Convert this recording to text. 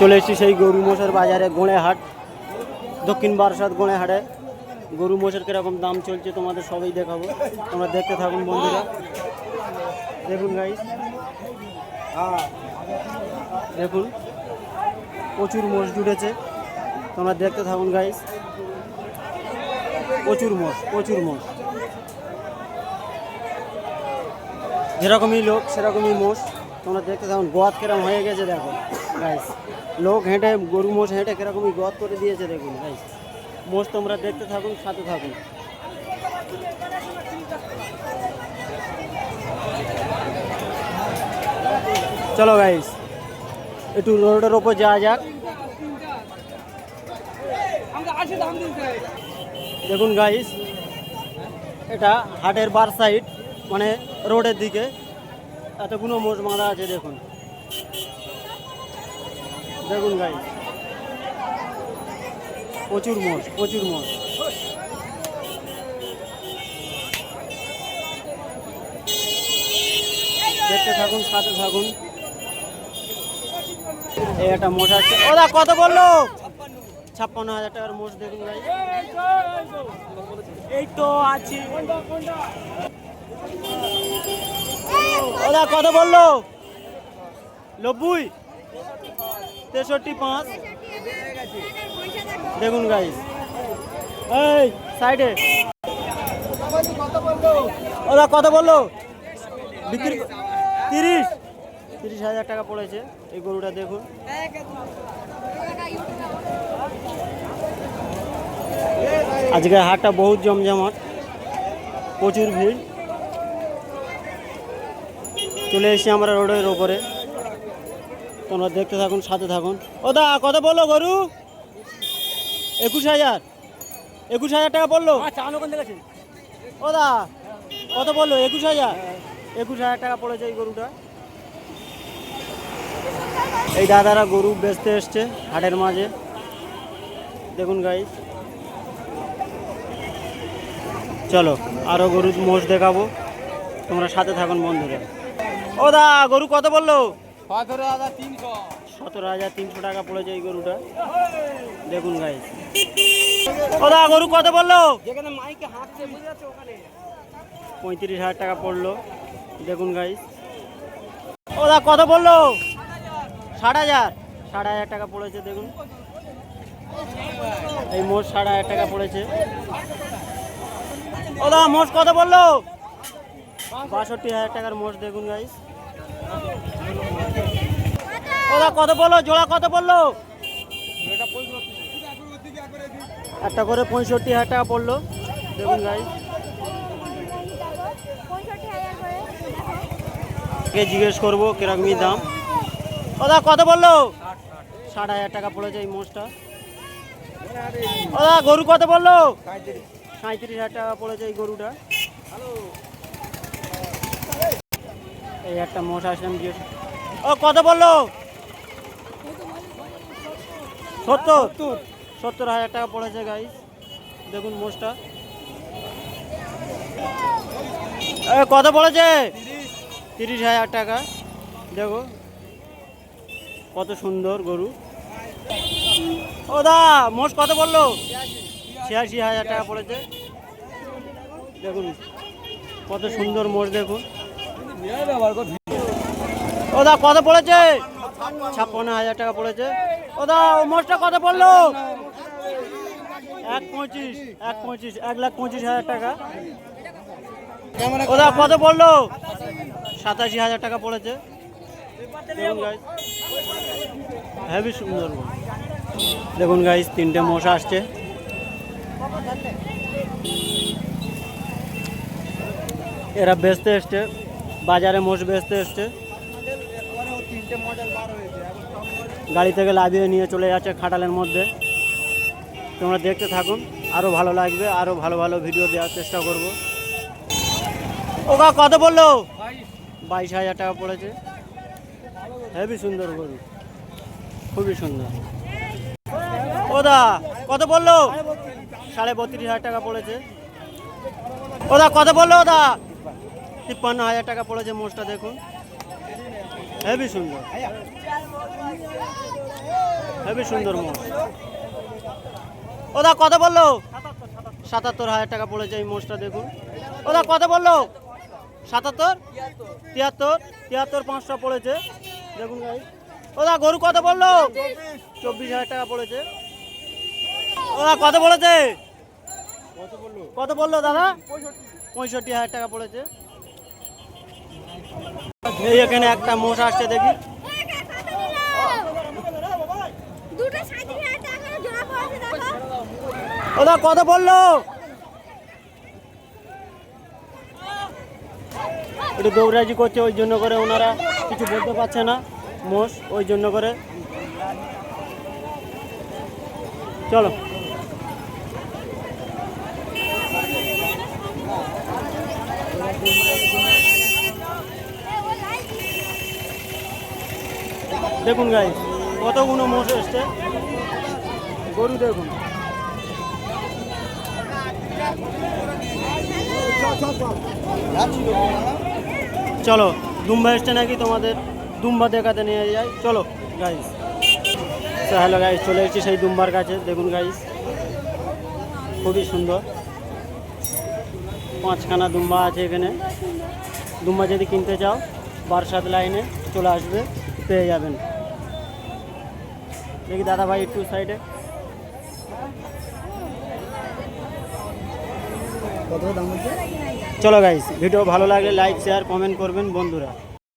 চলে এসেছি সেই গরু মোষের বাজারে গোঁড়ে হাট দক্ষিণ বারাসাত গোঁড়ে হাটে গরু মোষের কীরকম দাম চলছে তোমাদের সবই দেখাবো। তোমরা দেখতে থাকুন বন্ধুরা। দেখুন গাই দেখুন, প্রচুর মোষ জুটেছে। তোমরা দেখতে থাকুন গাইস প্রচুর মোষ প্রচুর মোষ। যেরকমই লোক, সেরকমই মোষ। তোমরা দেখতে থাকুন, গোয়াত কীরকম হয়ে গেছে, দেখো। গাইস লোক হেঁটে, গরু মোষ হেঁটে কিরকমই গোয়াত করে দিয়েছে দেখুন গাইস মোষ তোমরা দেখতে থাকুন, সাথে থাকুন। চলো গাইস একটু রোডের ওপর যাওয়া যাক। দেখুন গাইস এটা হাটের বার সাইড মানে রোডের দিকে। এতগুলো মোষ বাঁধা আছে, দেখুন। দেখুন গাই প্রচুর মোষ প্রচুর মোষ। দেখতে থাকুন, সাথে থাকুন। এই একটা মোষ আছে। ওরা কত বলল? ছাপ্পান্ন হাজার টাকার মোষ দেখুন গাই এই তো আছি। ওরা কত বলল? নব্বই। তেষট্টি পাঁচ। দেখুন গাইস এই সাইডে ওরা কত বলল? বিক্রি তিরিশ। তিরিশ হাজার টাকা পড়েছে এই গরুটা দেখুন। আজকে হাটটা বহুত জমজমাট। প্রচুর ভিড়। চলে এসেছি আমরা রোডের ওপরে তোমরা দেখতে থাকুন সাথে থাকুন। ও দা কত বলল গরু? একুশ হাজার। একুশ হাজার টাকা বলল? ও দা কত বলল? একুশ হাজার। একুশ হাজার টাকা পড়েছে এই গরুটা। এই দাদারা গরু বেচতে এসছে হাটের মাঝে। দেখুন গাই চলো আরও গরু মোষ দেখাবো। তোমরা সাথে থাকুন বন্ধুরা। ও দা গরু কত বলল? সতেরো হাজার তিনশো। টাকা পড়েছে এই গরুটা। দেখুন গাই ও দা গরু কত বলল যেখানে মাইকে হাঁটছে বুঝে যাচ্ছে ওখানে? পঁয়ত্রিশ হাজার টাকা পড়ল। দেখুন গাই ও দা কত বলল ষাট হাজার। ষাট হাজার টাকা পড়েছে দেখুন। এই মোষ ষাট হাজার টাকা পড়েছে। ও দা মোষ কত বলল বাষট্টি হাজার টাকার মোষ দেখুন গাইস ও দা কত বলল? জোড়া কত বলল? একটা করে পঁয়ষট্টি হাজার টাকা পড়ল দেখুন করে কে জিজ্ঞেস করব কিরকমই দাম? ওদা কত বলল? ষাট হাজার টাকা পড়েছে এই মোষটা। ওদা গরু কত বলল? সাঁত্রিশ হাজার টাকা পড়েছে এই গরুটা। এই একটা মোষ আসলাম যে ও কত বলল? সত্তর। সত্তর। হাজার টাকা পড়েছে গাই দেখুন মোষটা। কত পড়েছে? তিরিশ হাজার টাকা। দেখো। কত সুন্দর গরু। ও দা মোষ কত বলল? ছিয়াশি হাজার টাকা পড়েছে। দেখুন কত সুন্দর মোষ দেখুন। ও দা কত পড়েছে? ছাপ্পান্ন হাজার টাকা পড়েছে। ও দা ও মোষটা কত পড়ল? এক পঁচিশ এক পঁচিশ, এক লাখ পঁচিশ হাজার টাকা। ও দা কত পড়ল? সাতাশি হাজার টাকা পড়েছে। হেভি সুন্দর দেখুন গাইস তিনটে মোষ আসছে। এরা বেচতে এসছে। বাজারে মোষ বেচতে এসছে। গাড়ি থেকে লাভিয়ে নিয়ে চলে যাচ্ছে খাটালের মধ্যে। তোমরা দেখতে থাকুন আরও ভালো লাগবে আরও ভালো ভালো ভিডিও দেওয়ার চেষ্টা করব। ওকা কত বলল বাইশ হাজার টাকা পড়েছে। হেভি সুন্দর গরু। খুবই সুন্দর। ওদা কত বলল সাড়ে বত্রিশ হাজার টাকা পড়েছে। ওদা কত বলল ওদা তিপ্পান্ন হাজার টাকা পড়েছে মোষটা, দেখুন। হেভি সুন্দর। হেভি সুন্দর মোষ। ওদা, কত বলল? সাতাত্তর হাজার টাকা পড়েছে এই মোষটা, দেখুন। ওদা, কত বলল? সাতাত্তর? তিয়াত্তর? তিয়াত্তর পাঁচটা পড়েছে। দেখুন ভাই ওদা, গরু কত বলল? চব্বিশ হাজার টাকা পড়েছে। ওদা, কত বলেছে কত বলল দাদা? পঁয়ষট্টি হাজার টাকা পড়েছে। এই এখানে একটা মোষ আসছে দেখো। ওদা কত বলল একটু দৌড়াজি করছে ওই জন্য করে ওনারা কিছু বলতে পারছে না মোষ ওই জন্য করে। চলো। দেখুন গাই কতগুলো মোষ এসছে? গরু দেখুন। চলো, দুম্বা এসছে নাকি তোমাদের? দুম্বা দেখাতে নিয়ে যাই। চলো গাইস হ্যালো গাইস চলে এসেছি সেই দুম্বার কাছে। দেখুন গাইস খুবই সুন্দর। পাঁচখানা দুম্বা আছে এখানে। দুম্বা যদি কিনতে চাও, বারসাত লাইনে চলে আসবে, পেয়ে যাবেন। দেখি দাদা ভাই একটু সাইডে চলো গাইস ভিডিও ভালো লাগলে লাইক শেয়ার কমেন্ট করবেন বন্ধুরা।